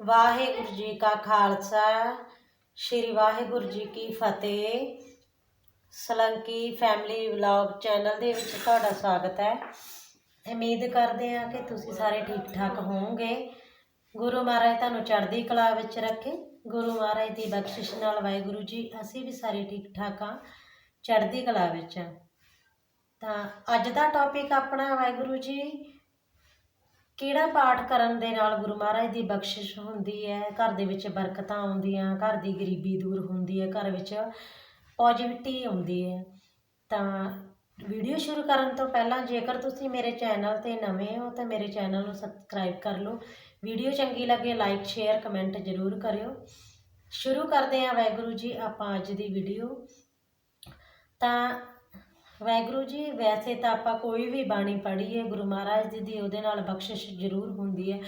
ਵਾਹਿਗੁਰੂ ਜੀ ਕਾ ਖਾਲਸਾ, ਸ੍ਰੀ ਵਾਹਿਗੁਰੂ ਜੀ ਕੀ ਫਤਿਹ। ਸਲੰਕੀ family vlog channel ਦੇ ਵਿੱਚ ਤੁਹਾਡਾ ਸਵਾਗਤ ਹੈ। ਉਮੀਦ ਕਰਦੇ ਹਾਂ ਕਿ ਤੁਸੀਂ ਸਾਰੇ ਠੀਕ ਠਾਕ ਹੋਵੋਗੇ। ਗੁਰੂ ਮਹਾਰਾਜ ਤੁਹਾਨੂੰ ਚੜ੍ਹਦੀ ਕਲਾ ਵਿੱਚ ਰੱਖੇ। ਗੁਰੂ ਮਹਾਰਾਜ ਦੀ ਬਖਸ਼ਿਸ਼ ਨਾਲ ਵਾਹਿਗੁਰੂ ਜੀ, ਅਸੀਂ ਵੀ ਸਾਰੇ ਠੀਕ ਠਾਕ ਹਾਂ, ਚੜ੍ਹਦੀ ਕਲਾ ਵਿੱਚ ਹਾਂ। ਤਾਂ ਅੱਜ ਦਾ ਟੌਪਿਕ ਆਪਣਾ ਵਾਹਿਗੁਰੂ ਜੀ ਕਿਹੜਾ ਪਾਠ ਕਰਨ ਦੇ ਨਾਲ ਗੁਰੂ ਮਹਾਰਾਜ ਦੀ ਬਖਸ਼ਿਸ਼ ਹੁੰਦੀ ਹੈ? ਘਰ ਦੇ ਵਿੱਚ ਬਰਕਤਾਂ ਆਉਂਦੀਆਂ ਘਰ ਦੀ ਗਰੀਬੀ ਦੂਰ ਹੁੰਦੀ ਹੈ, ਘਰ ਵਿੱਚ ਪੋਜ਼ਿਟਿਵਿਟੀ ਆਉਂਦੀ ਹੈ। ਤਾਂ ਵੀਡੀਓ ਸ਼ੁਰੂ ਕਰਨ ਤੋਂ ਪਹਿਲਾਂ ਜੇਕਰ ਤੁਸੀਂ ਮੇਰੇ ਚੈਨਲ ਤੇ ਨਵੇਂ ਹੋ ਤਾਂ ਮੇਰੇ ਚੈਨਲ ਨੂੰ ਸਬਸਕ੍ਰਾਈਬ ਕਰ ਲਓ। ਵੀਡੀਓ ਚੰਗੀ ਲੱਗੇ ਲਾਈਕ ਸ਼ੇਅਰ ਕਮੈਂਟ ਜ਼ਰੂਰ ਕਰਿਓ। ਸ਼ੁਰੂ ਕਰਦੇ ਹਾਂ ਵਾਹਿਗੁਰੂ ਜੀ, ਆਪਾਂ ਅੱਜ ਦੀ ਵੀਡੀਓ ਤਾਂ ਵਾਹਿਗੁਰੂ ਜੀ, ਵੈਸੇ ਤਾਂ ਆਪਾਂ ਕੋਈ ਵੀ ਬਾਣੀ ਪੜ੍ਹੀਏ, ਗੁਰੂ ਮਹਾਰਾਜ ਜੀ ਦੀ ਉਹਦੇ ਨਾਲ ਬਖਸ਼ਿਸ਼ ਜ਼ਰੂਰ ਹੁੰਦੀ ਹੈ।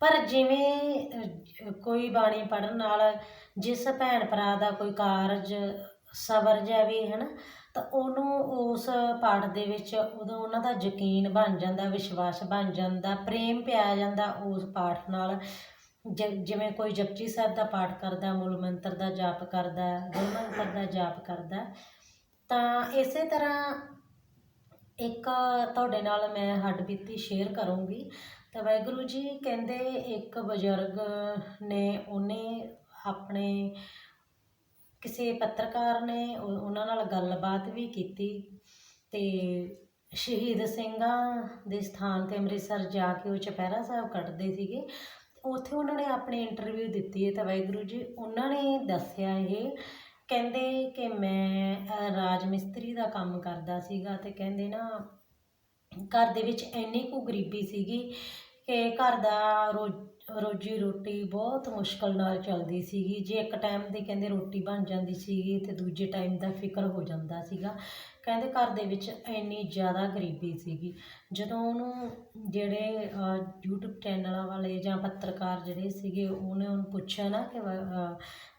ਪਰ ਜਿਵੇਂ ਕੋਈ ਬਾਣੀ ਪੜ੍ਹਨ ਨਾਲ ਜਿਸ ਭੈਣ ਭਰਾ ਦਾ ਕੋਈ ਕਾਰਜ ਸਬਰ ਜਾਵੇ ਹੈ ਨਾ ਤਾਂ ਉਹਨੂੰ ਉਸ ਪਾਠ ਦੇ ਵਿੱਚ ਉਦੋਂ ਉਹਨਾਂ ਦਾ ਯਕੀਨ ਬਣ ਜਾਂਦਾ, ਵਿਸ਼ਵਾਸ ਬਣ ਜਾਂਦਾ, ਪ੍ਰੇਮ ਪਿਆ ਜਾਂਦਾ ਉਸ ਪਾਠ ਨਾਲ। ਜਿਵੇਂ ਕੋਈ ਜਪਜੀ ਸਾਹਿਬ ਦਾ ਪਾਠ ਕਰਦਾ, ਮੂਲ ਮੰਤਰ ਦਾ ਜਾਪ ਕਰਦਾ, ਗੁਰੂ ਮੰਤਰ ਦਾ ਜਾਪ ਕਰਦਾ ਤਾਂ ਇਸੇ ਤਰ੍ਹਾਂ ਇੱਕ ਤੁਹਾਡੇ ਨਾਲ ਮੈਂ ਹੱਡਬੀਤੀ ਸ਼ੇਅਰ ਕਰੂੰਗੀ। ਤਾਂ ਵਾਹਿਗੁਰੂ ਜੀ ਕਹਿੰਦੇ, ਇੱਕ ਬਜ਼ੁਰਗ ਨੇ ਉਹਨੇ ਆਪਣੇ ਕਿਸੇ ਪੱਤਰਕਾਰ ਨੇ ਉਹ- ਉਹਨਾਂ ਨਾਲ ਗੱਲਬਾਤ ਵੀ ਕੀਤੀ ਤੇ ਸ਼ਹੀਦ ਸਿੰਘਾਂ ਦੇ ਸਥਾਨ ਤੇ ਅੰਮ੍ਰਿਤਸਰ ਜਾ ਕੇ ਉਹ ਚੁਪਹਿਰਾ ਸਾਹਿਬ ਕੱਟਦੇ ਸੀਗੇ। ਉੱਥੇ ਉਹਨਾਂ ਨੇ ਆਪਣੀ ਇੰਟਰਵਿਊ ਦਿੱਤੀ ਹੈ। ਤਾਂ ਵਾਹਿਗੁਰੂ ਜੀ, ਉਹਨਾਂ ਨੇ ਦੱਸਿਆ ਇਹ ਕਹਿੰਦੇ ਕਿ ਮੈਂ ਰਾਜ ਮਿਸਤਰੀ ਦਾ ਕੰਮ ਕਰਦਾ ਸੀਗਾ ਤੇ ਕਹਿੰਦੇ ਨਾ ਘਰ ਦੇ ਵਿੱਚ ਇੰਨੀ ਕੁ ਗਰੀਬੀ ਸੀਗੀ ਕਿ ਘਰ ਦਾ ਰੋ ਰੋਜੀ ਰੋਟੀ ਬਹੁਤ ਮੁਸ਼ਕਲ ਨਾਲ ਚੱਲਦੀ ਸੀਗੀ। ਜੇ ਇੱਕ ਟਾਈਮ ਦੀ ਕਹਿੰਦੇ ਰੋਟੀ ਬਣ ਜਾਂਦੀ ਸੀਗੀ ਅਤੇ ਦੂਜੇ ਟਾਈਮ ਦਾ ਫਿਕਰ ਹੋ ਜਾਂਦਾ ਸੀਗਾ। ਕਹਿੰਦੇ ਘਰ ਦੇ ਵਿੱਚ ਇੰਨੀ ਜ਼ਿਆਦਾ ਗਰੀਬੀ ਸੀਗੀ। ਜਦੋਂ ਉਹਨੂੰ ਜਿਹੜੇ ਯੂਟਿਊਬ ਚੈਨਲਾਂ ਵਾਲੇ ਜਾਂ ਪੱਤਰਕਾਰ ਜਿਹੜੇ ਸੀਗੇ, ਉਹਨੇ ਉਹਨੂੰ ਪੁੱਛਿਆ ਨਾ ਕਿ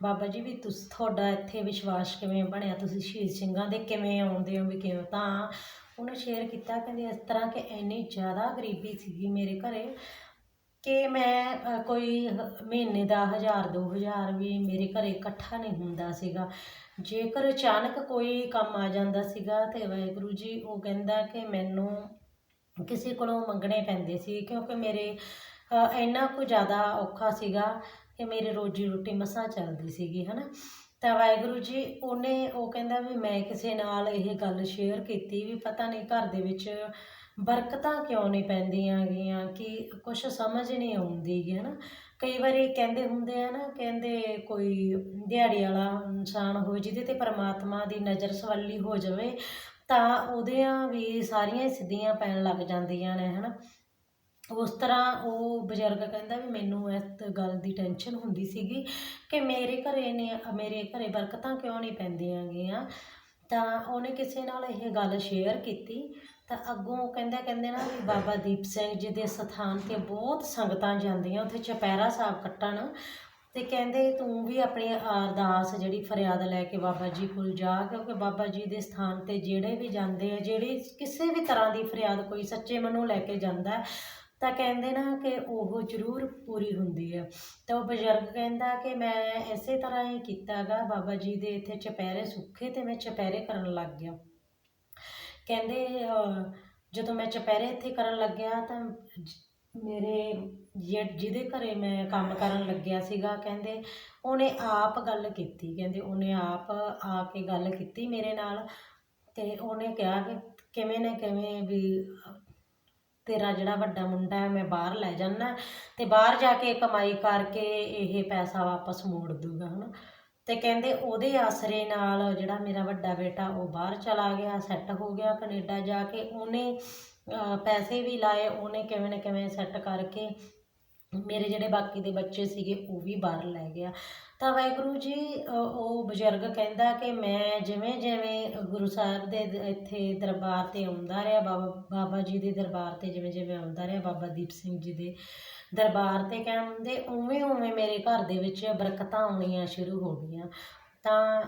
ਬਾਬਾ ਜੀ ਵੀ ਤੁਸ, ਤੁਹਾਡਾ ਇੱਥੇ ਵਿਸ਼ਵਾਸ ਕਿਵੇਂ ਬਣਿਆ? ਤੁਸੀਂ ਸ਼ਹੀਦ ਸਿੰਘਾਂ ਦੇ ਕਿਵੇਂ ਆਉਂਦੇ ਹੋ? ਵੀ ਕਿਵੇਂ? ਤਾਂ ਉਹਨੇ ਸ਼ੇਅਰ ਕੀਤਾ, ਕਹਿੰਦੇ ਇਸ ਤਰ੍ਹਾਂ ਕਿ ਇੰਨੀ ਜ਼ਿਆਦਾ ਗਰੀਬੀ ਸੀਗੀ ਮੇਰੇ ਘਰੇ। ਕਿ ਮੈਂ ਕੋਈ ਮਹੀਨੇ ਦਾ ਹਜ਼ਾਰ, ਦੋ ਹਜ਼ਾਰ ਵੀ ਮੇਰੇ ਘਰੇ ਇਕੱਠਾ ਨਹੀਂ ਹੁੰਦਾ ਸੀਗਾ। ਜੇਕਰ ਅਚਾਨਕ ਕੋਈ ਕੰਮ ਆ ਜਾਂਦਾ ਸੀਗਾ ਤੇ ਵਾਹਿਗੁਰੂ ਜੀ ਉਹ ਕਹਿੰਦਾ ਕਿ ਮੈਨੂੰ ਕਿਸੇ ਕੋਲੋਂ ਮੰਗਣੇ ਪੈਂਦੇ ਸੀ ਕਿਉਂਕਿ ਮੇਰੇ ਇੰਨਾ ਕੁ ਜ਼ਿਆਦਾ ਔਖਾ ਸੀਗਾ ਕਿ ਮੇਰੀ ਰੋਜੀ ਰੋਟੀ ਮਸਾਂ ਚੱਲਦੀ ਸੀਗੀ ਹੈ ਨਾ ਤਾਂ ਵਾਹਿਗੁਰੂ ਜੀ ਉਹਨੇ ਉਹ ਕਹਿੰਦਾ ਵੀ ਮੈਂ ਕਿਸੇ ਨਾਲ ਇਹ ਗੱਲ ਸ਼ੇਅਰ ਕੀਤੀ ਵੀ ਪਤਾ ਨਹੀਂ ਘਰ ਦੇ ਵਿੱਚ ਬਰਕਤਾਂ ਕਿਉਂ ਨਹੀਂ ਪੈਂਦੀਆਂ ਗੀਆਂ? ਕਿ ਕੁਛ ਸਮਝ ਨਹੀਂ ਆਉਂਦੀ ਗੀ ਨਾ ਕਈ ਵਾਰੀ ਕਹਿੰਦੇ ਹੁੰਦੇ ਆ ਨਾ, ਕਹਿੰਦੇ ਕੋਈ ਦਿਹਾੜੀ ਵਾਲਾ ਇਨਸਾਨ ਹੋਵੇ, ਜਿਹਦੇ ਤੇ ਪਰਮਾਤਮਾ ਦੀ ਨਜ਼ਰ ਸਵੱਲੀ ਹੋ ਜਾਵੇ, ਤਾਂ ਉਹਦੀਆਂ ਵੀ ਸਾਰੀਆਂ ਸਿੱਧੀਆਂ ਪੈਣ ਲੱਗ ਜਾਂਦੀਆਂ ਨੇ ਹੈ ਨਾ ਉਸ ਤਰ੍ਹਾਂ ਉਹ ਬਜ਼ੁਰਗ ਕਹਿੰਦਾ ਵੀ ਮੈਨੂੰ ਇਸ ਗੱਲ ਦੀ ਟੈਨਸ਼ਨ ਹੁੰਦੀ ਸੀਗੀ ਕਿ ਮੇਰੇ ਘਰੇ ਨੇ, ਮੇਰੇ ਘਰੇ ਬਰਕਤਾਂ ਕਿਉਂ ਨਹੀਂ ਪੈਂਦੀਆਂ ਗੀਆਂ? ਤਾਂ ਉਹਨੇ ਕਿਸੇ ਨਾਲ ਇਹ ਗੱਲ ਸ਼ੇਅਰ ਕੀਤੀ ਤਾਂ ਅੱਗੋਂ ਉਹ ਕਹਿੰਦਾ, ਕਹਿੰਦੇ ਨਾ ਵੀ ਬਾਬਾ ਦੀਪ ਸਿੰਘ ਜੀ ਦੇ ਸਥਾਨ ਤੇ ਬਹੁਤ ਸੰਗਤਾਂ ਜਾਂਦੀਆਂ, ਉੱਥੇ ਚੁਪਹਿਰਾ ਸਾਹਿਬ ਕੱਟਣ। ਤੇ ਕਹਿੰਦੇ, ਤੂੰ ਵੀ ਆਪਣੀ ਅਰਦਾਸ ਜਿਹੜੀ ਫਰਿਆਦ ਲੈ ਕੇ ਬਾਬਾ ਜੀ ਕੋਲ ਜਾ, ਕਿਉਂਕਿ ਬਾਬਾ ਜੀ ਦੇ ਸਥਾਨ ਤੇ ਜਿਹੜੇ ਵੀ ਜਾਂਦੇ ਆ, ਜਿਹੜੀ ਕਿਸੇ ਵੀ ਤਰ੍ਹਾਂ ਦੀ ਫਰਿਆਦ ਕੋਈ ਸੱਚੇ ਮਨੋਂ ਲੈ ਕੇ ਜਾਂਦਾ ਤਾਂ ਕਹਿੰਦੇ ਨਾ ਕਿ ਉਹ ਜ਼ਰੂਰ ਪੂਰੀ ਹੁੰਦੀ ਹੈ। ਤਾਂ ਉਹ ਬਜ਼ੁਰਗ ਕਹਿੰਦਾ ਕਿ ਮੈਂ ਇਸੇ ਤਰ੍ਹਾਂ ਹੀ ਕੀਤਾਗਾ ਬਾਬਾ ਜੀ ਦੇ ਇੱਥੇ ਚੁਪਹਿਰੇ ਸੁੱਖੇ ਤੇ ਮੈਂ ਚੁਪਹਿਰੇ ਕਰਨ ਲੱਗ ਗਿਆ। ਕਹਿੰਦੇ ਜਦੋਂ ਮੈਂ ਚੁਪਹਿਰੇ ਇੱਥੇ ਕਰਨ ਲੱਗਿਆ ਤਾਂ ਮੇਰੇ ਜਿਹ- ਜਿਹਦੇ ਘਰੇ ਮੈਂ ਕੰਮ ਕਰਨ ਲੱਗਿਆ ਸੀਗਾ, ਕਹਿੰਦੇ ਉਹਨੇ ਆਪ ਗੱਲ ਕੀਤੀ, ਕਹਿੰਦੇ ਉਹਨੇ ਆਪ ਆ ਕੇ ਗੱਲ ਕੀਤੀ ਮੇਰੇ ਨਾਲ ਅਤੇ ਉਹਨੇ ਕਿਹਾ ਕਿ ਕਿਵੇਂ ਨਾ ਕਿਵੇਂ ਵੀ ਤੇਰਾ ਜਿਹੜਾ ਵੱਡਾ ਮੁੰਡਾ ਹੈ, ਮੈਂ ਬਾਹਰ ਲੈ ਜਾਣਾ ਅਤੇ ਬਾਹਰ ਜਾ ਕੇ ਕਮਾਈ ਕਰਕੇ ਇਹ ਪੈਸਾ ਵਾਪਸ ਮੋੜ ਦੂਗਾ ਹੈ ਨਾ ਤੇ ਕਹਿੰਦੇ ਉਹਦੇ ਆਸਰੇ ਨਾਲ ਜਿਹੜਾ ਮੇਰਾ ਵੱਡਾ ਬੇਟਾ ਉਹ ਬਾਹਰ ਚਲਾ ਗਿਆ ਸੈੱਟ ਹੋ ਗਿਆ ਕੈਨੇਡਾ ਜਾ ਕੇ। ਉਹਨੇ ਪੈਸੇ ਵੀ ਲਾਏ, ਉਹਨੇ ਕਿਵੇਂ ਨਾ ਕਿਵੇਂ ਸੈੱਟ ਕਰਕੇ ਮੇਰੇ ਜਿਹੜੇ ਬਾਕੀ ਦੇ ਬੱਚੇ ਸੀਗੇ ਉਹ ਵੀ ਬਾਹਰ ਲੈ ਗਿਆ। ਤਾਂ ਵਾਹਿਗੁਰੂ ਜੀ ਉਹ ਬਜ਼ੁਰਗ ਕਹਿੰਦਾ ਕਿ ਮੈਂ ਜਿਵੇਂ ਜਿਵੇਂ ਗੁਰੂ ਸਾਹਿਬ ਦੇ ਇੱਥੇ ਦਰਬਾਰ ਤੇ ਆਉਂਦਾ ਰਿਹਾ, ਬਾਬਾ ਬਾਬਾ ਜੀ ਦੇ ਦਰਬਾਰ ਤੇ ਜਿਵੇਂ ਜਿਵੇਂ ਆਉਂਦਾ ਰਿਹਾ, ਬਾਬਾ ਦੀਪ ਸਿੰਘ ਜੀ ਦੇ ਦਰਬਾਰ ਤੇ ਕਹਿੰਦੇ ਉਵੇਂ ਉਵੇਂ ਮੇਰੇ ਘਰ ਦੇ ਵਿੱਚ ਬਰਕਤਾਂ ਆਉਣੀਆਂ ਸ਼ੁਰੂ ਹੋ ਗਈਆਂ। ਤਾਂ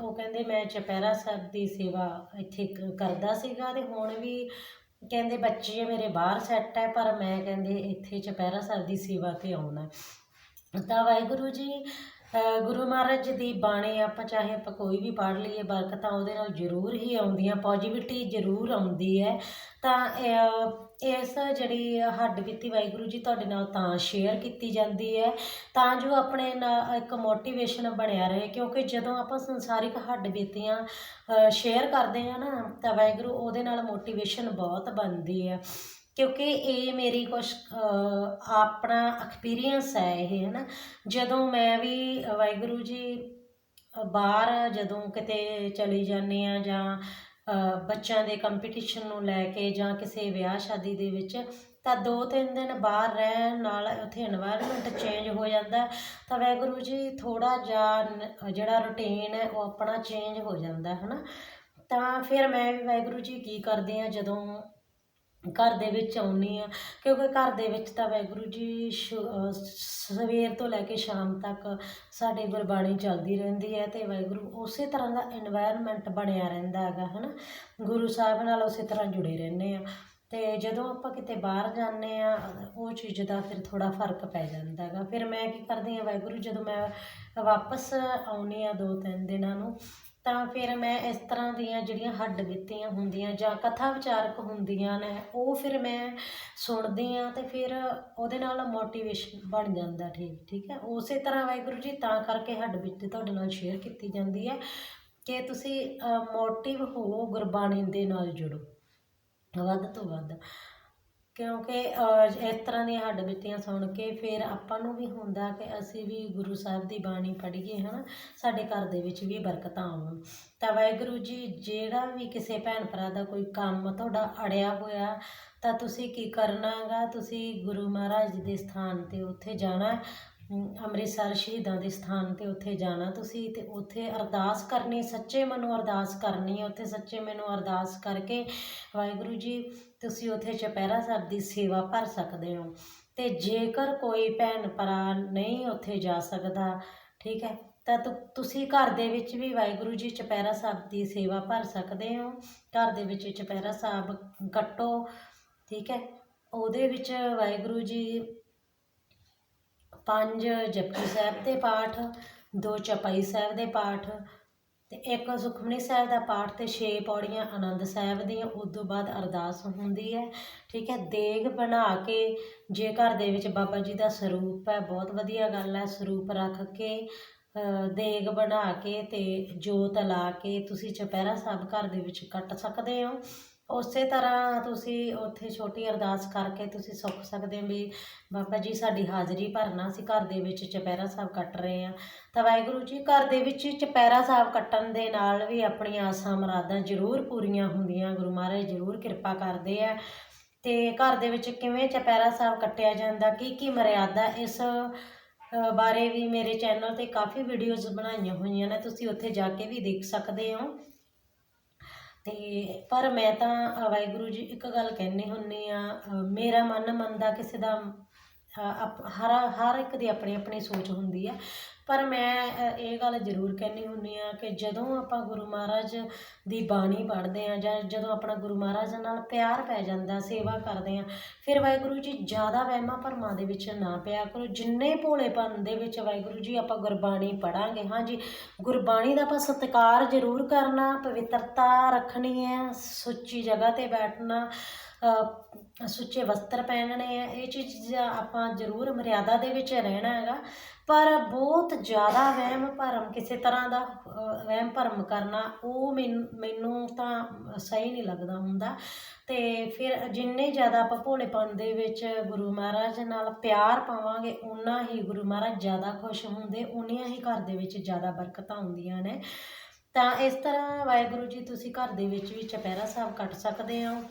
ਉਹ ਕਹਿੰਦੇ, ਮੈਂ ਚੁਪਹਿਰਾ ਸਾਹਿਬ ਦੀ ਸੇਵਾ ਇੱਥੇ ਕਰਦਾ ਸੀਗਾ ਤੇ ਹੁਣ ਵੀ ਕਹਿੰਦੇ, ਬੱਚੇ ਮੇਰੇ ਬਾਹਰ ਸੈੱਟ ਹੈ, ਪਰ ਮੈਂ ਕਹਿੰਦੇ, ਇੱਥੇ ਚੁਪਹਿਰਾ ਸਾਹਿਬ ਦੀ ਸੇਵਾ ਤੇ ਆਉਣਾ। ਤਾਂ ਵਾਹਿਗੁਰੂ ਜੀ ਗੁਰੂ ਮਹਾਰਾਜ ਦੀ ਬਾਣੀ ਆਪਾਂ ਚਾਹੇ ਆਪਾਂ ਕੋਈ ਵੀ ਪੜ੍ਹ ਲਈਏ ਬਰਕਤਾਂ ਉਹਦੇ ਨਾਲ ਜ਼ਰੂਰ ਹੀ ਆਉਂਦੀਆਂ ਪੋਜੀਟਿਵਿਟੀ ਜ਼ਰੂਰ ਆਉਂਦੀ ਹੈ। ਤਾਂ ਇਸ ਜਿਹੜੀ ਹੱਡ ਬੀਤੀ ਵਾਹਿਗੁਰੂ ਜੀ ਤੁਹਾਡੇ ਨਾਲ ਤਾਂ ਸ਼ੇਅਰ ਕੀਤੀ ਜਾਂਦੀ ਹੈ। ਤਾਂ ਜੋ ਆਪਣੇ ਨਾਲ ਇੱਕ ਮੋਟੀਵੇਸ਼ਨ ਬਣਿਆ ਰਹੇ, ਕਿਉਂਕਿ ਜਦੋਂ ਆਪਾਂ ਸੰਸਾਰਿਕ ਹੱਡ ਬੀਤੀਆਂ ਸ਼ੇਅਰ ਕਰਦੇ ਹਾਂ ਨਾ, ਤਾਂ ਵਾਹਿਗੁਰੂ ਉਹਦੇ ਨਾਲ ਮੋਟੀਵੇਸ਼ਨ ਬਹੁਤ ਬਣਦੀ ਹੈ। ਕਿਉਂਕਿ ਇਹ ਮੇਰੀ ਕੁਝ ਆਪਣਾ ਐਕਸਪੀਰੀਅੰਸ ਹੈ ਇਹ ਹੈ ਨਾ ਜਦੋਂ ਮੈਂ ਵੀ ਵਾਹਿਗੁਰੂ ਜੀ ਬਾਹਰ ਜਦੋਂ ਕਿਤੇ ਚਲੀ ਜਾਂਦੇ ਆ ਜਾਂ ਬੱਚਿਆਂ ਦੇ ਕੰਪੀਟੀਸ਼ਨ ਨੂੰ ਲੈ ਕੇ ਜਾਂ ਕਿਸੇ ਵਿਆਹ ਸ਼ਾਦੀ ਦੇ ਵਿੱਚ, ਤਾਂ ਦੋ ਤਿੰਨ ਦਿਨ ਬਾਹਰ ਰਹਿਣ ਨਾਲ ਉੱਥੇ এনवायरमेंट ਚੇਂਜ ਹੋ ਜਾਂਦਾ ਤਾਂ ਵਾਹਿਗੁਰੂ ਜੀ ਥੋੜਾ ਜਿਹਾ ਜਿਹੜਾ ਰੁਟੀਨ ਹੈ ਉਹ ਆਪਣਾ ਚੇਂਜ ਹੋ ਜਾਂਦਾ ਹੈ ਨਾ ਤਾਂ ਫਿਰ ਮੈਂ ਵੀ ਵਾਹਿਗੁਰੂ ਜੀ ਕੀ ਕਰਦੇ ਆ ਜਦੋਂ ਘਰ ਦੇ ਵਿੱਚ ਆਉਂਦੀ ਹਾਂ, ਕਿਉਂਕਿ ਘਰ ਦੇ ਵਿੱਚ ਤਾਂ ਵਾਹਿਗੁਰੂ ਜੀ ਸਵੇਰ ਤੋਂ ਲੈ ਕੇ ਸ਼ਾਮ ਤੱਕ ਸਾਡੇ ਗੁਰਬਾਣੀ ਚੱਲਦੀ ਰਹਿੰਦੀ ਹੈ ਅਤੇ ਵਾਹਿਗੁਰੂ ਉਸੇ ਤਰ੍ਹਾਂ ਦਾ ਇਨਵਾਇਰਮੈਂਟ ਬਣਿਆ ਰਹਿੰਦਾ ਹੈਗਾ ਹੈ ਨਾ ਗੁਰੂ ਸਾਹਿਬ ਨਾਲ ਉਸੇ ਤਰ੍ਹਾਂ ਜੁੜੇ ਰਹਿੰਦੇ ਹਾਂ ਅਤੇ ਜਦੋਂ ਆਪਾਂ ਕਿਤੇ ਬਾਹਰ ਜਾਂਦੇ ਆ ਉਹ ਚੀਜ਼ ਦਾ ਫਿਰ ਥੋੜ੍ਹਾ ਫ਼ਰਕ ਪੈ ਜਾਂਦਾ ਹੈਗਾ। ਫਿਰ ਮੈਂ ਕੀ ਕਰਦੀ ਹਾਂ ਵਾਹਿਗੁਰੂ, ਜਦੋਂ ਮੈਂ ਵਾਪਸ ਆਉਂਦੀ ਹਾਂ ਦੋ ਤਿੰਨ ਦਿਨਾਂ ਨੂੰ ਤਾਂ ਫਿਰ ਮੈਂ ਇਸ ਤਰ੍ਹਾਂ ਦੀਆਂ ਜਿਹੜੀਆਂ ਹੱਡ ਬੀਤੀਆਂ ਹੁੰਦੀਆਂ ਜਾਂ ਕਥਾ ਵਿਚਾਰਕ ਹੁੰਦੀਆਂ ਨੇ, ਉਹ ਫਿਰ ਮੈਂ ਸੁਣਦੀ ਹਾਂ ਅਤੇ ਫਿਰ ਉਹਦੇ ਨਾਲ ਮੋਟੀਵੇਸ਼ਨ ਬਣ ਜਾਂਦਾ ਠੀਕ ਠੀਕ ਹੈ। ਉਸੇ ਤਰ੍ਹਾਂ ਵਾਹਿਗੁਰੂ ਜੀ, ਤਾਂ ਕਰਕੇ ਹੱਡ ਬੀਤੀ ਤੁਹਾਡੇ ਨਾਲ ਸ਼ੇਅਰ ਕੀਤੀ ਜਾਂਦੀ ਹੈ ਕਿ ਤੁਸੀਂ ਮੋਟਿਵ ਹੋ ਗੁਰਬਾਣੀ ਦੇ ਨਾਲ ਜੁੜੋ। ਵੱਧ ਤੋਂ ਵੱਧ ਕਿਉਂਕਿ ਇਸ ਤਰ੍ਹਾਂ ਦੀਆਂ ਹੱਡ ਬੀਤੀਆਂ ਸੁਣ ਕੇ ਫਿਰ ਆਪਾਂ ਨੂੰ ਵੀ ਹੁੰਦਾ ਕਿ ਅਸੀਂ ਵੀ ਗੁਰੂ ਸਾਹਿਬ ਦੀ ਬਾਣੀ ਪੜ੍ਹੀਏ ਹੈ ਨਾ ਸਾਡੇ ਘਰ ਦੇ ਵਿੱਚ ਵੀ ਬਰਕਤਾਂ ਆਉਣ। ਤਾਂ ਵਾਹਿਗੁਰੂ ਜੀ, ਜਿਹੜਾ ਵੀ ਕਿਸੇ ਭੈਣ ਭਰਾ ਦਾ ਕੋਈ ਕੰਮ ਤੁਹਾਡਾ ਅੜਿਆ ਹੋਇਆ, ਤਾਂ ਤੁਸੀਂ ਕੀ ਕਰਨਾਗਾ ਤੁਸੀਂ ਗੁਰੂ ਮਹਾਰਾਜ ਦੇ ਸਥਾਨ ਤੇ ਉੱਥੇ ਜਾਣਾ ਅੰਮ੍ਰਿਤਸਰ ਸ਼ਹੀਦਾਂ ਦੇ ਸਥਾਨ ਤੇ ਉੱਥੇ ਜਾਣਾ ਤੁਸੀਂ ਅਤੇ ਉੱਥੇ ਅਰਦਾਸ ਕਰਨੀ, ਸੱਚੇ ਮਨੋਂ ਅਰਦਾਸ ਕਰਨੀ ਹੈ ਉੱਥੇ ਸੱਚੇ ਮਨੋਂ ਅਰਦਾਸ ਕਰਕੇ ਵਾਹਿਗੁਰੂ ਜੀ, ਤੁਸੀਂ ਉੱਥੇ ਚੁਪਹਿਰਾ ਸਾਹਿਬ ਦੀ ਸੇਵਾ ਭਰ ਸਕਦੇ ਹੋ। ਅਤੇ ਜੇਕਰ ਕੋਈ ਭੈਣ ਭਰਾ ਨਹੀਂ ਉੱਥੇ ਜਾ ਸਕਦਾ, ਠੀਕ ਹੈ ਤਾਂ, ਤੁਸੀਂ ਘਰ ਦੇ ਵਿੱਚ ਵੀ ਵਾਹਿਗੁਰੂ ਜੀ ਚੁਪਹਿਰਾ ਸਾਹਿਬ ਦੀ ਸੇਵਾ ਭਰ ਸਕਦੇ ਹੋ। ਘਰ ਦੇ ਵਿੱਚ ਚੁਪਹਿਰਾ ਸਾਹਿਬ ਕੱਟੋ, ਠੀਕ ਹੈ, ਉਹਦੇ ਵਿੱਚ ਵਾਹਿਗੁਰੂ ਜੀ ਪੰਜ ਜਪਜੀ ਸਾਹਿਬ ਦੇ ਪਾਠ, ਦੋ ਚਪਾਈ ਸਾਹਿਬ ਦੇ ਪਾਠ ਤੇ ਇੱਕ ਸੁਖਮਨੀ ਸਾਹਿਬ ਦਾ ਪਾਠ ਤੇ ਛੇ ਪੌੜੀਆਂ ਆਨੰਦ ਸਾਹਿਬ ਦੀਆਂ, ਉਸ ਤੋਂ ਬਾਅਦ ਅਰਦਾਸ ਹੁੰਦੀ ਹੈ। ਠੀਕ ਹੈ, ਦੇਗ ਬਣਾ ਕੇ ਜੇ ਘਰ ਦੇ ਵਿੱਚ ਬਾਬਾ ਜੀ ਦਾ ਸਰੂਪ ਹੈ, ਬਹੁਤ ਵਧੀਆ ਗੱਲ ਹੈ, ਸਰੂਪ ਰੱਖ ਕੇ ਦੇਗ ਬਣਾ ਕੇ ਤੇ ਜੋਤ ਲਾ ਕੇ ਤੁਸੀਂ ਚੁਪਹਿਰਾ ਸਾਹਿਬ ਘਰ ਦੇ ਵਿੱਚ ਕੱਟ ਸਕਦੇ ਹੋ। ਉਸੇ ਤਰ੍ਹਾਂ ਤੁਸੀਂ ਉੱਥੇ ਛੋਟੀ ਅਰਦਾਸ ਕਰਕੇ ਤੁਸੀਂ ਸੁੱਖ ਸਕਦੇ ਹੋ ਵੀ ਬਾਬਾ ਜੀ ਸਾਡੀ ਹਾਜ਼ਰੀ ਭਰਨਾ ਅਸੀਂ ਘਰ ਦੇ ਵਿੱਚ ਚੁਪਹਿਰਾ ਸਾਹਿਬ ਕੱਟ ਰਹੇ ਹਾਂ। ਤਾਂ ਵਾਹਿਗੁਰੂ ਜੀ, ਘਰ ਦੇ ਵਿੱਚ ਚੁਪਹਿਰਾ ਸਾਹਿਬ ਕੱਟਣ ਦੇ ਨਾਲ ਵੀ ਆਪਣੀਆਂ ਆਸਾਂ ਮੁਰਾਦਾਂ ਜ਼ਰੂਰ ਪੂਰੀਆਂ ਹੁੰਦੀਆਂ। ਗੁਰੂ ਮਹਾਰਾਜ ਜ਼ਰੂਰ ਕਿਰਪਾ ਕਰਦੇ ਆ। ਤੇ ਘਰ ਦੇ ਵਿੱਚ ਕਿਵੇਂ ਚੁਪਹਿਰਾ ਸਾਹਿਬ ਕੱਟਿਆ ਜਾਂਦਾ ਕੀ ਕੀ ਮਰਿਆਦਾ, ਇਸ ਬਾਰੇ ਵੀ ਮੇਰੇ ਚੈਨਲ ਤੇ ਕਾਫੀ ਵੀਡੀਓਜ਼ ਬਣਾਈਆਂ ਹੋਈਆਂ ਨੇ। ਤੁਸੀਂ ਉੱਥੇ ਜਾ ਕੇ ਵੀ ਦੇਖ ਸਕਦੇ ਹੋ। ਤੇ ਪਰ ਮੈਂ ਤਾਂ ਵਾਹਿਗੁਰੂ ਜੀ ਇੱਕ ਗੱਲ ਕਹਿੰਦੇ ਹੁੰਨੀ ਹਾਂ ਮੇਰਾ ਮਨ ਮੰਨਦਾ ਕਿਸੇ ਦਾ ਹਰ ਹਰ ਇੱਕ ਦੀ ਆਪਣੀ ਆਪਣੀ ਸੋਚ ਹੁੰਦੀ ਆ। ਪਰ ਮੈਂ ਇਹ ਗੱਲ ਜ਼ਰੂਰ ਕਹਿੰਦੀ ਹੁੰਦੀ ਆ ਕਿ ਜਦੋਂ ਆਪਾਂ ਗੁਰੂ ਮਹਾਰਾਜ ਦੀ ਬਾਣੀ ਪੜ੍ਹਦੇ ਆ ਜਾਂ ਜਦੋਂ ਆਪਣਾ ਗੁਰੂ ਮਹਾਰਾਜ ਨਾਲ ਪਿਆਰ ਪੈ ਜਾਂਦਾ, ਸੇਵਾ ਕਰਦੇ ਆ, ਫਿਰ ਵਾਹਿਗੁਰੂ ਜੀ ਜ਼ਿਆਦਾ ਵਹਿਮਾਂ ਭਰਮਾਂ ਦੇ ਵਿੱਚ ਨਾ ਪਿਆ ਕਰੋ। ਜਿੰਨੇ ਭੋਲੇਪਨ ਦੇ ਵਿੱਚ ਵਾਹਿਗੁਰੂ ਜੀ ਆਪਾਂ ਗੁਰਬਾਣੀ ਪੜਾਂਗੇ ਹਾਂਜੀ, ਗੁਰਬਾਣੀ ਦਾ ਆਪਾਂ ਸਤਿਕਾਰ ਜ਼ਰੂਰ ਕਰਨਾ, ਪਵਿੱਤਰਤਾ ਰੱਖਣੀ ਹੈ ਸੁੱਚੀ ਜਗ੍ਹਾ ਤੇ ਬੈਠਣਾ ਸੁੱਚੇ ਵਸਤਰ ਪਹਿਨਣੇ ਆ, ਇਹ ਚੀਜ਼ਾਂ ਆਪਾਂ ਜ਼ਰੂਰ ਮਰਿਆਦਾ ਦੇ ਵਿੱਚ ਰਹਿਣਾ ਹੈਗਾ। ਪਰ ਬਹੁਤ ਜ਼ਿਆਦਾ ਵਹਿਮ ਭਰਮ ਕਿਸੇ ਤਰ੍ਹਾਂ ਦਾ ਵਹਿਮ ਭਰਮ ਕਰਨਾ, ਉਹ ਮੈਨ- ਮੈਨੂੰ ਤਾਂ ਸਹੀ ਨਹੀਂ ਲੱਗਦਾ ਹੁੰਦਾ। ਤੇ ਫਿਰ ਜਿੰਨੇ ਜ਼ਿਆਦਾ ਆਪਾਂ ਭੋਲੇਪਨ ਦੇ ਵਿੱਚ ਗੁਰੂ ਮਹਾਰਾਜ ਨਾਲ ਪਿਆਰ ਪਾਵਾਂਗੇ ਉਨਾ ਹੀ ਗੁਰੂ ਮਹਾਰਾਜ ਜ਼ਿਆਦਾ ਖੁਸ਼ ਹੁੰਦੇ ਉਨੀਆਂ ਹੀ ਘਰ ਦੇ ਵਿੱਚ ਜ਼ਿਆਦਾ ਬਰਕਤਾਂ ਹੁੰਦੀਆਂ ਨੇ। ਤਾਂ ਇਸ ਤਰ੍ਹਾਂ ਵਾਹਿਗੁਰੂ ਜੀ, ਤੁਸੀਂ ਘਰ ਦੇ ਵਿੱਚ ਵੀ ਚੁਪਹਿਰਾ ਸਾਹਿਬ ਕੱਟ ਸਕਦੇ ਹੋ।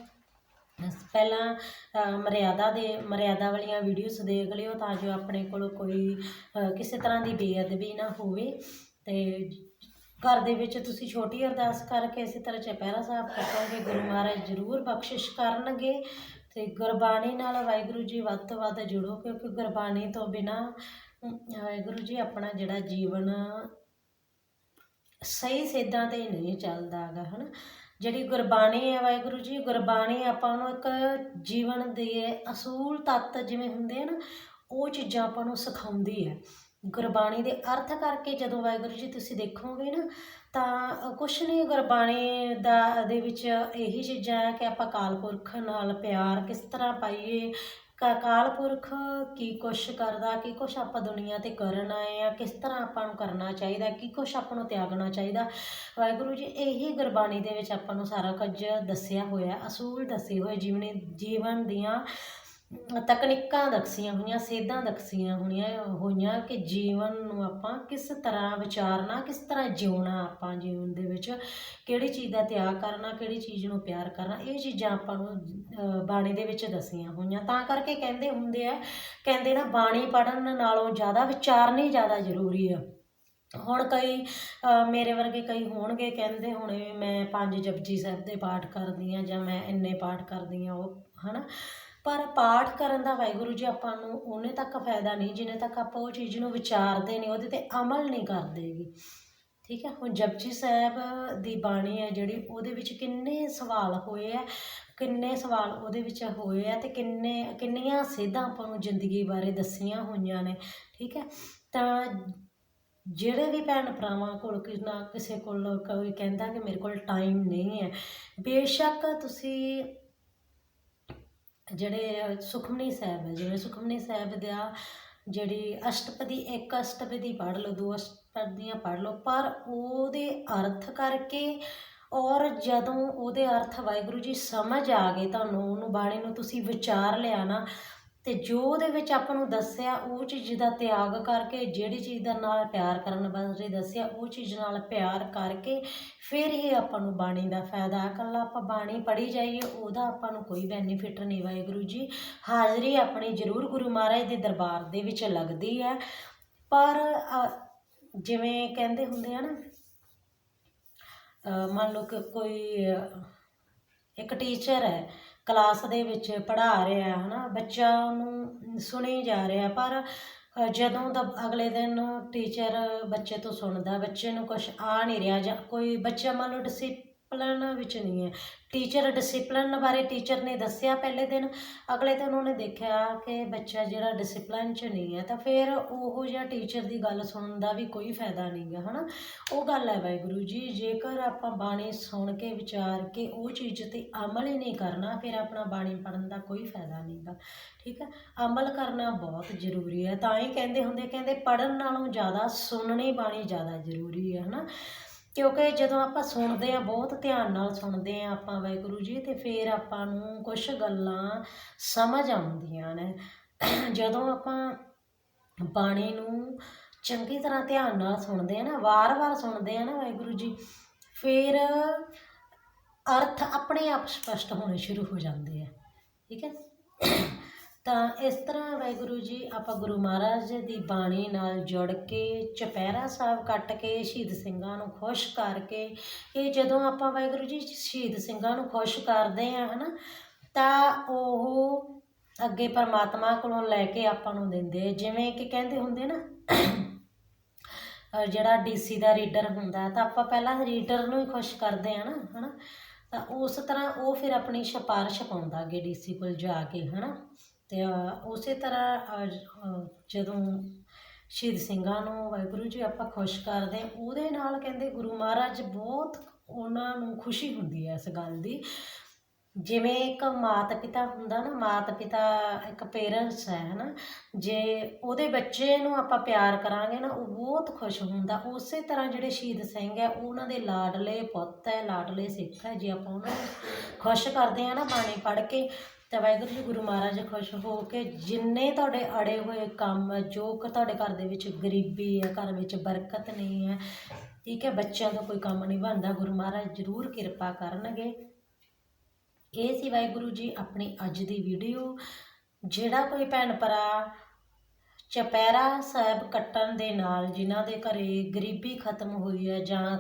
ਪਹਿਲਾਂ ਮਰਿਆਦਾ ਦੇ, ਮਰਿਆਦਾ ਵਾਲੀਆਂ ਵੀਡੀਓਜ਼ ਦੇਖ ਲਿਓ ਤਾਂ ਜੋ ਆਪਣੇ ਕੋਲੋਂ ਕੋਈ ਕਿਸੇ ਤਰ੍ਹਾਂ ਦੀ ਬੇਅਦਬੀ ਨਾ ਹੋਵੇ। ਅਤੇ ਘਰ ਦੇ ਵਿੱਚ ਤੁਸੀਂ ਛੋਟੀ ਅਰਦਾਸ ਕਰਕੇ ਇਸੇ ਤਰ੍ਹਾਂ ਚੁਪਹਿਰਾ ਸਾਹਿਬ ਕੱਟੋਗੇ ਗੁਰੂ ਮਹਾਰਾਜ ਜ਼ਰੂਰ ਬਖਸ਼ਿਸ਼ ਕਰਨਗੇ ਅਤੇ ਗੁਰਬਾਣੀ ਨਾਲ ਵਾਹਿਗੁਰੂ ਜੀ ਵੱਧ ਤੋਂ ਵੱਧ ਜੁੜੋ, ਕਿਉਂਕਿ ਗੁਰਬਾਣੀ ਤੋਂ ਬਿਨਾਂ ਵਾਹਿਗੁਰੂ ਜੀ ਆਪਣਾ ਜਿਹੜਾ ਜੀਵਨ ਸਹੀ ਸੇਧਾਂ ਤੇ ਨਹੀਂ ਚੱਲਦਾ ਹੈਗਾ ਹੈ ਨਾ ਜਿਹੜੀ ਗੁਰਬਾਣੀ ਹੈ ਵਾਹਿਗੁਰੂ ਜੀ, ਗੁਰਬਾਣੀ ਆਪਾਂ ਨੂੰ ਇੱਕ ਜੀਵਨ ਦੇ ਅਸੂਲ ਤੱਤ ਜਿਵੇਂ ਹੁੰਦੇ ਆ ਨਾ, ਉਹ ਚੀਜ਼ਾਂ ਆਪਾਂ ਨੂੰ ਸਿਖਾਉਂਦੀ ਹੈ। ਗੁਰਬਾਣੀ ਦੇ ਅਰਥ ਕਰਕੇ ਜਦੋਂ ਵਾਹਿਗੁਰੂ ਜੀ ਤੁਸੀਂ ਦੇਖੋਗੇ ਨਾ, ਤਾਂ ਕੁਛ ਨਹੀਂ ਗੁਰਬਾਣੀ ਦਾ, ਦੇ ਵਿੱਚ ਇਹੀ ਚੀਜ਼ਾਂ ਹੈ ਕਿ ਆਪਾਂ ਕਾਲ ਪੁਰਖ ਨਾਲ ਪਿਆਰ ਕਿਸ ਤਰ੍ਹਾਂ ਪਾਈਏ ਅਕਾਲ ਪੁਰਖ ਕੀ ਕੁਛ ਕਰਦਾ, ਕੀ ਕੁਛ ਆਪਾਂ ਦੁਨੀਆ ਤੇ ਕਰਨ ਆਏ ਆ, ਕਿਸ ਤਰ੍ਹਾਂ ਆਪਾਂ ਨੂੰ ਕਰਨਾ ਚਾਹੀਦਾ, ਕੀ ਕੁਛ ਆਪਾਂ ਨੂੰ ਤਿਆਗਣਾ ਚਾਹੀਦਾ। ਵਾਹਿਗੁਰੂ ਜੀ, ਇਹੀ ਗੁਰਬਾਣੀ ਦੇ ਵਿੱਚ ਆਪਾਂ ਨੂੰ ਸਾਰਾ ਕੁਝ ਦੱਸਿਆ ਹੋਇਆ, ਅਸੂਲ ਦੱਸੇ ਹੋਏ ਜੀਵਨੀ ਜੀਵਨ ਦੀਆਂ ਤਕਨੀਕਾਂ ਦੱਸੀਆਂ ਹੋਈਆਂ, ਸੇਧਾਂ ਦੱਸੀਆਂ ਹੋਈਆਂ ਹੋਈਆਂ ਕਿ ਜੀਵਨ ਨੂੰ ਆਪਾਂ ਕਿਸ ਤਰ੍ਹਾਂ ਵਿਚਾਰਨਾ, ਕਿਸ ਤਰ੍ਹਾਂ ਜਿਉਣਾ ਆਪਾਂ ਜੀਵਨ ਦੇ ਵਿੱਚ, ਕਿਹੜੀ ਚੀਜ਼ ਦਾ ਤਿਆਗ ਕਰਨਾ, ਕਿਹੜੀ ਚੀਜ਼ ਨੂੰ ਪਿਆਰ ਕਰਨਾ, ਇਹ ਚੀਜ਼ਾਂ ਆਪਾਂ ਨੂੰ ਬਾਣੀ ਦੇ ਵਿੱਚ ਦੱਸੀਆਂ ਹੋਈਆਂ। ਤਾਂ ਕਰਕੇ ਕਹਿੰਦੇ ਹੁੰਦੇ ਆ, ਕਹਿੰਦੇ ਨਾ ਬਾਣੀ ਪੜਨ ਨਾਲੋਂ ਜ਼ਿਆਦਾ ਵਿਚਾਰਨੀ ਜ਼ਿਆਦਾ ਜ਼ਰੂਰੀ ਆ। ਹੁਣ ਕਈ ਮੇਰੇ ਵਰਗੇ ਕਈ ਹੋਣਗੇ, ਕਹਿੰਦੇ ਹੋਣੇ ਮੈਂ ਪੰਜ ਜਪਜੀ ਸਾਹਿਬ ਦੇ ਪਾਠ ਕਰਦੀ ਆ ਜਾਂ ਮੈਂ ਇੰਨੇ ਪਾਠ ਕਰਦੀ ਆ ਉਹ, ਹਨਾ? ਪਰ ਪਾਠ ਕਰਨ ਦਾ ਵਾਹਿਗੁਰੂ ਜੀ ਆਪਾਂ ਨੂੰ ਉਹਨੇ ਤੱਕ ਫਾਇਦਾ ਨਹੀਂ ਜਿੰਨੇ ਤੱਕ ਆਪਾਂ ਉਹ ਚੀਜ਼ ਨੂੰ ਵਿਚਾਰਦੇ ਨਹੀਂ, ਉਹਦੇ ਤੇ ਅਮਲ ਨਹੀਂ ਕਰਦੇਗੇ ਠੀਕ ਹੈ, ਹੁਣ ਜਪਜੀ ਸਾਹਿਬ ਦੀ ਬਾਣੀ ਹੈ ਜਿਹੜੀ, ਉਹਦੇ ਵਿੱਚ ਕਿੰਨੇ ਸਵਾਲ ਹੋਏ ਆ, ਕਿੰਨੇ ਸਵਾਲ ਉਹਦੇ ਵਿੱਚ ਹੋਏ ਆ ਤੇ ਕਿੰਨੇ, ਕਿੰਨੀਆਂ ਸੇਧਾਂ ਆਪਾਂ ਨੂੰ ਜ਼ਿੰਦਗੀ ਬਾਰੇ ਦੱਸੀਆਂ ਹੋਈਆਂ ਨੇ। ਠੀਕ ਹੈ, ਤਾਂ ਜਿਹੜੇ ਵੀ ਭੈਣ ਭਰਾਵਾਂ ਕੋਲ ਕਿ ਨਾ ਕਿਸੇ ਕੋਲ ਕੋਈ ਕਹਿੰਦਾ ਕਿ ਮੇਰੇ ਕੋਲ ਟਾਈਮ ਨਹੀਂ ਹੈ, ਬੇਸ਼ੱਕ ਤੁਸੀਂ ਜਿਹੜੇ ਸੁਖਮਨੀ ਸਾਹਿਬ ਹੈ ਜਿਵੇਂ ਸੁਖਮਨੀ ਸਾਹਿਬ ਦਾ ਜਿਹੜੀ ਅਸ਼ਟਪਦੀ, ਇੱਕ ਅਸ਼ਟਪਦੀ ਪੜ੍ਹ ਲਓ, ਦੋ ਅਸ਼ਟਪਦੀਆਂ ਪੜ੍ਹ ਲਓ, ਪਰ ਉਹਦੇ ਅਰਥ ਕਰਕੇ ਔਰ ਜਦੋਂ ਉਹਦੇ ਅਰਥ ਵਾਹਿਗੁਰੂ ਜੀ ਸਮਝ ਆ ਗਏ ਤੁਹਾਨੂੰ, ਉਹਨੂੰ ਬਾਣੀ ਨੂੰ ਤੁਸੀਂ ਵਿਚਾਰ ਲਿਆ ਨਾ ਤੇ ਜੋ ਉਹਦੇ ਵਿੱਚ ਆਪਾਂ ਨੂੰ ਦੱਸਿਆ, ਉਹ ਚੀਜ਼ ਦਾ ਤਿਆਗ ਕਰਕੇ, ਜਿਹੜੀ ਚੀਜ਼ ਦਾ ਨਾਲ ਪਿਆਰ ਕਰਨ ਬਾਰੇ ਦੱਸਿਆ, ਉਹ ਚੀਜ਼ ਨਾਲ ਪਿਆਰ ਕਰਕੇ ਫਿਰ ਹੀ ਆਪਾਂ ਨੂੰ ਬਾਣੀ ਦਾ ਫਾਇਦਾ ਇਕੱਲਾ ਆਪਾਂ ਬਾਣੀ ਪੜ੍ਹੀ ਜਾਈਏ, ਉਹਦਾ ਆਪਾਂ ਨੂੰ ਕੋਈ ਬੈਨੀਫਿਟ ਨਹੀਂ ਵਾਹਿਗੁਰੂ ਜੀ। ਹਾਜ਼ਰੀ ਆਪਣੀ ਜ਼ਰੂਰ ਗੁਰੂ ਮਹਾਰਾਜ ਦੇ ਦਰਬਾਰ ਦੇ ਵਿੱਚ ਲੱਗਦੀ ਹੈ। ਪਰ ਜਿਵੇਂ ਕਹਿੰਦੇ ਹੁੰਦੇ ਆ ਨਾ ਮੰਨ ਲਓ ਕਿ ਕੋਈ ਇੱਕ ਟੀਚਰ ਹੈ ਕਲਾਸ ਦੇ ਵਿੱਚ ਪੜ੍ਹਾ ਰਿਹਾ ਹੈ, ਹਨਾ? ਬੱਚਾ ਨੂੰ ਸੁਣੀ ਜਾ ਰਿਹਾ ਪਰ ਜਦੋਂ ਦਾ ਅਗਲੇ ਦਿਨ ਟੀਚਰ ਬੱਚੇ ਤੋਂ ਸੁਣਦਾ, ਬੱਚੇ ਨੂੰ ਕੁਝ ਆ ਨਹੀਂ ਰਿਹਾ ਜਾਂ ਕੋਈ ਬੱਚਾ ਮੰਨ ਲਓ ਡਿਸਿਪਲਨ ਵਿੱਚ ਨਹੀਂ ਹੈ। ਟੀਚਰ ਡਿਸਿਪਲਨ ਬਾਰੇ ਟੀਚਰ ਨੇ ਦੱਸਿਆ ਪਹਿਲੇ ਦਿਨ। ਅਗਲੇ ਦਿਨ ਉਹਨੇ ਦੇਖਿਆ ਕਿ ਬੱਚਾ ਜਿਹੜਾ ਡਿਸਪਲਨ 'ਚ ਨਹੀਂ ਹੈ ਤਾਂ ਫਿਰ ਉਹੋ ਜਿਹਾ ਟੀਚਰ ਦੀ ਗੱਲ ਸੁਣਨ ਦਾ ਵੀ ਕੋਈ ਫਾਇਦਾ ਨਹੀਂ ਹੈ, ਹਨਾ? ਉਹ ਗੱਲ ਹੈ ਵਾਹਿਗੁਰੂ ਜੀ, ਜੇਕਰ ਆਪਾਂ ਬਾਣੀ ਸੁਣ ਕੇ ਵਿਚਾਰ ਕੇ ਉਹ ਚੀਜ਼ ਤੇ ਅਮਲ ਹੀ ਨਹੀਂ ਕਰਨਾ, ਫਿਰ ਆਪਣਾ ਬਾਣੀ ਪੜਨ ਦਾ ਕੋਈ ਫਾਇਦਾ ਨਹੀਂਗਾ ਠੀਕ ਹੈ? ਅਮਲ ਕਰਨਾ ਬਹੁਤ ਜ਼ਰੂਰੀ ਹੈ। ਤਾਂ ਹੀ ਕਹਿੰਦੇ ਹੁੰਦੇ ਕਹਿੰਦੇ ਪੜਨ ਨਾਲੋਂ ਜ਼ਿਆਦਾ ਸੁਣਨੀ ਬਾਣੀ ਜ਼ਿਆਦਾ ਜ਼ਰੂਰੀ ਹੈ, ਹਨਾ? ਕਿਉਂਕਿ ਜਦੋਂ ਆਪਾਂ ਸੁਣਦੇ ਆ ਬਹੁਤ ਧਿਆਨ ਨਾਲ ਸੁਣਦੇ ਆ ਆਪਾਂ ਵਾਹਿਗੁਰੂ ਜੀ, ਤੇ ਫਿਰ ਆਪਾਂ ਨੂੰ ਕੁਝ ਗੱਲਾਂ ਸਮਝ ਆਉਂਦੀਆਂ ਨੇ। ਜਦੋਂ ਆਪਾਂ ਬਾਣੀ ਨੂੰ ਚੰਗੀ ਤਰ੍ਹਾਂ ਧਿਆਨ ਨਾਲ ਸੁਣਦੇ ਆ ਨਾ, ਵਾਰ-ਵਾਰ ਸੁਣਦੇ ਆ ਨਾ ਵਾਹਿਗੁਰੂ ਜੀ, ਫਿਰ ਅਰਥ ਆਪਣੇ ਆਪ ਸਪਸ਼ਟ ਹੋਣੇ ਸ਼ੁਰੂ ਹੋ ਜਾਂਦੇ ਆ। ਠੀਕ ਹੈ? ਤਾਂ ਇਸ ਤਰ੍ਹਾਂ ਵਾਹਿਗੁਰੂ ਜੀ, ਆਪਾਂ ਗੁਰੂ ਮਹਾਰਾਜ ਦੀ ਬਾਣੀ ਨਾਲ ਜੁੜ ਕੇ, ਚੁਪਹਿਰਾ ਸਾਹਿਬ ਕੱਟ ਕੇ, ਸ਼ਹੀਦ ਸਿੰਘਾਂ ਨੂੰ ਖੁਸ਼ ਕਰਕੇ, ਇਹ ਜਦੋਂ ਆਪਾਂ ਵਾਹਿਗੁਰੂ ਜੀ, ਸ਼ਹੀਦ ਸਿੰਘਾਂ ਨੂੰ ਖੁਸ਼ ਕਰਦੇ ਆ ਹਨਾ, ਤਾਂ ਉਹ ਅੱਗੇ ਪਰਮਾਤਮਾ ਕੋਲੋਂ ਲੈ ਕੇ ਆਪਾਂ ਨੂੰ ਦਿੰਦੇ ਜਿਵੇਂ ਕਿ ਕਹਿੰਦੇ ਹੁੰਦੇ ਨਾ, ਅਹ ਜਿਹੜਾ ਡੀਸੀ ਦਾ ਰੀਡਰ ਹੁੰਦਾ, ਤਾਂ ਆਪਾਂ ਪਹਿਲਾਂ ਰੀਡਰ ਨੂੰ ਹੀ ਖੁਸ਼ ਕਰਦੇ ਆ ਨਾ, ਹਨਾ, ਤਾਂ ਉਸ ਤਰ੍ਹਾਂ ਉਹ ਫਿਰ ਆਪਣੀ ਸਿਫਾਰਿਸ਼ ਪਾਉਂਦਾ ਅੱਗੇ ਡੀਸੀ ਕੋਲ ਜਾ ਕੇ, ਹਨਾ। ਤੇ ਉਸੇ ਤਰ੍ਹਾਂ ਜਦੋਂ ਸ਼ਹੀਦ ਸਿੰਘਾਂ ਨੂੰ ਵਾਹਿਗੁਰੂ ਜੀ ਆਪਾਂ ਖੁਸ਼ ਕਰਦੇ ਹਾਂ, ਉਹਦੇ ਨਾਲ ਕਹਿੰਦੇ ਗੁਰੂ ਮਹਾਰਾਜ ਬਹੁਤ ਉਹਨਾਂ ਨੂੰ ਖੁਸ਼ੀ ਹੁੰਦੀ ਹੈ ਇਸ ਗੱਲ ਦੀ। ਜਿਵੇਂ ਇੱਕ ਮਾਤਾ ਪਿਤਾ ਹੁੰਦਾ ਨਾ ਮਾਤਾ ਪਿਤਾ ਇੱਕ ਪੇਰੈਂਟਸ ਹੈ ਹਨਾ ਜੇ ਉਹਦੇ ਬੱਚੇ ਨੂੰ ਆਪਾਂ ਪਿਆਰ ਕਰਾਂਗੇ ਨਾ ਉਹ ਬਹੁਤ ਖੁਸ਼ ਹੁੰਦਾ। ਉਸੇ ਤਰ੍ਹਾਂ ਜਿਹੜੇ ਸ਼ਹੀਦ ਸਿੰਘ ਹੈ ਉਹਨਾਂ ਦੇ ਲਾਡਲੇ ਪੁੱਤ ਹੈ ਲਾਡਲੇ ਸਿੱਖ ਹੈ ਜੇ ਆਪਾਂ ਉਹਨਾਂ ਨੂੰ ਖੁਸ਼ ਕਰਦੇ ਆ ਨਾ ਬਾਣੀ ਪੜ੍ਹ ਕੇ ਤਾਂ ਵਾਹਿਗੁਰੂ ਜੀ ਗੁਰੂ ਮਹਾਰਾਜ ਖੁਸ਼ ਹੋ ਕੇ ਜਿੰਨੇ ਤੁਹਾਡੇ ਅੜੇ ਹੋਏ ਕੰਮ, ਜੋ ਕਿ ਤੁਹਾਡੇ ਘਰ ਦੇ ਵਿੱਚ ਗਰੀਬੀ ਹੈ, ਘਰ ਵਿੱਚ ਬਰਕਤ ਨਹੀਂ ਹੈ, ਠੀਕ ਹੈ, ਬੱਚਿਆਂ ਦਾ ਕੋਈ ਕੰਮ ਨਹੀਂ ਬਣਦਾ, ਗੁਰੂ ਮਹਾਰਾਜ ਜ਼ਰੂਰ ਕਿਰਪਾ ਕਰਨਗੇ। ਇਹ ਸੀ ਵਾਹਿਗੁਰੂ ਜੀ ਆਪਣੀ ਅੱਜ ਦੀ ਵੀਡੀਓ। ਜਿਹੜਾ ਕੋਈ ਭੈਣ ਭਰਾ ਚਪੈਰਾ ਸਾਹਿਬ ਕੱਟਣ ਦੇ ਨਾਲ ਜਿਨ੍ਹਾਂ ਦੇ ਘਰੇ ਗਰੀਬੀ ਖਤਮ ਹੋਈ ਹੈ ਜਾਂ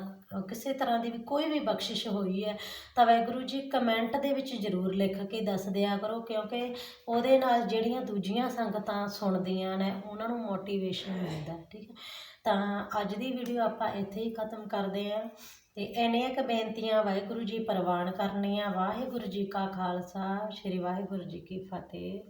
ਕਿਸੇ ਤਰ੍ਹਾਂ ਦੀ ਵੀ ਕੋਈ ਵੀ ਬਖਸ਼ਿਸ਼ ਹੋਈ ਹੈ, ਤਾਂ ਵਾਹਿਗੁਰੂ ਜੀ ਕਮੈਂਟ ਦੇ ਵਿੱਚ ਜ਼ਰੂਰ ਲਿਖ ਕੇ ਦੱਸ ਦਿਆ ਕਰੋ, ਕਿਉਂਕਿ ਉਹਦੇ ਨਾਲ ਜਿਹੜੀਆਂ ਦੂਜੀਆਂ ਸੰਗਤਾਂ ਸੁਣਦੀਆਂ ਨੇ, ਉਹਨਾਂ ਨੂੰ ਮੋਟੀਵੇਸ਼ਨ ਮਿਲਦਾ, ਠੀਕ ਹੈ। ਤਾਂ ਅੱਜ ਦੀ ਵੀਡੀਓ ਆਪਾਂ ਇੱਥੇ ਹੀ ਖਤਮ ਕਰਦੇ ਹਾਂ, ਤੇ ਇੰਨੀਆਂ ਕੁ ਬੇਨਤੀਆਂ ਵਾਹਿਗੁਰੂ ਜੀ ਪ੍ਰਵਾਨ ਕਰਨੀਆਂ, ਵਾਹਿਗੁਰੂ ਜੀ ਕਾ ਖਾਲਸਾ, ਸ੍ਰੀ ਵਾਹਿਗੁਰੂ ਜੀ ਕੀ ਫਤਿਹ।